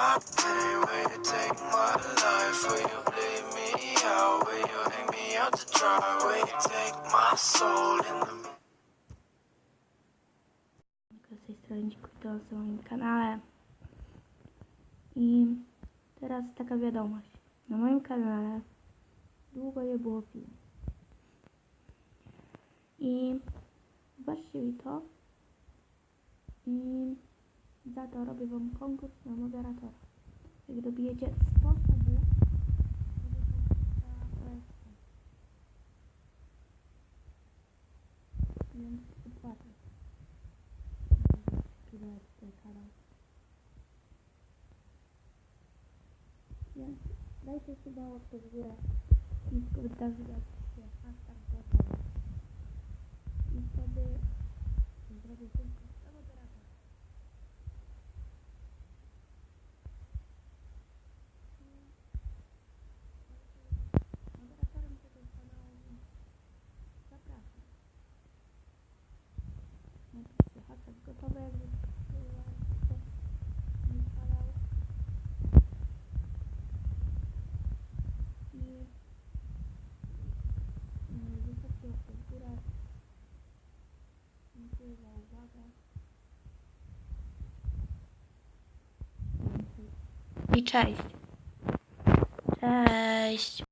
my pay? Will Z tej strony dziękuję za moim kanale. I teraz taka wiadomość. Na moim kanale długo nie było filmu. I zobaczcie mi to. I za to robię wam konkurs na moderatora. Jak dobijecie sposobu, żeby konkursa Więc opłatę. Więc dajcie suba łapkę w górę i w gotowe, jakby. I mm, zostawcie łapkę w. Dziękuję za uwagę. I cześć. Cześć.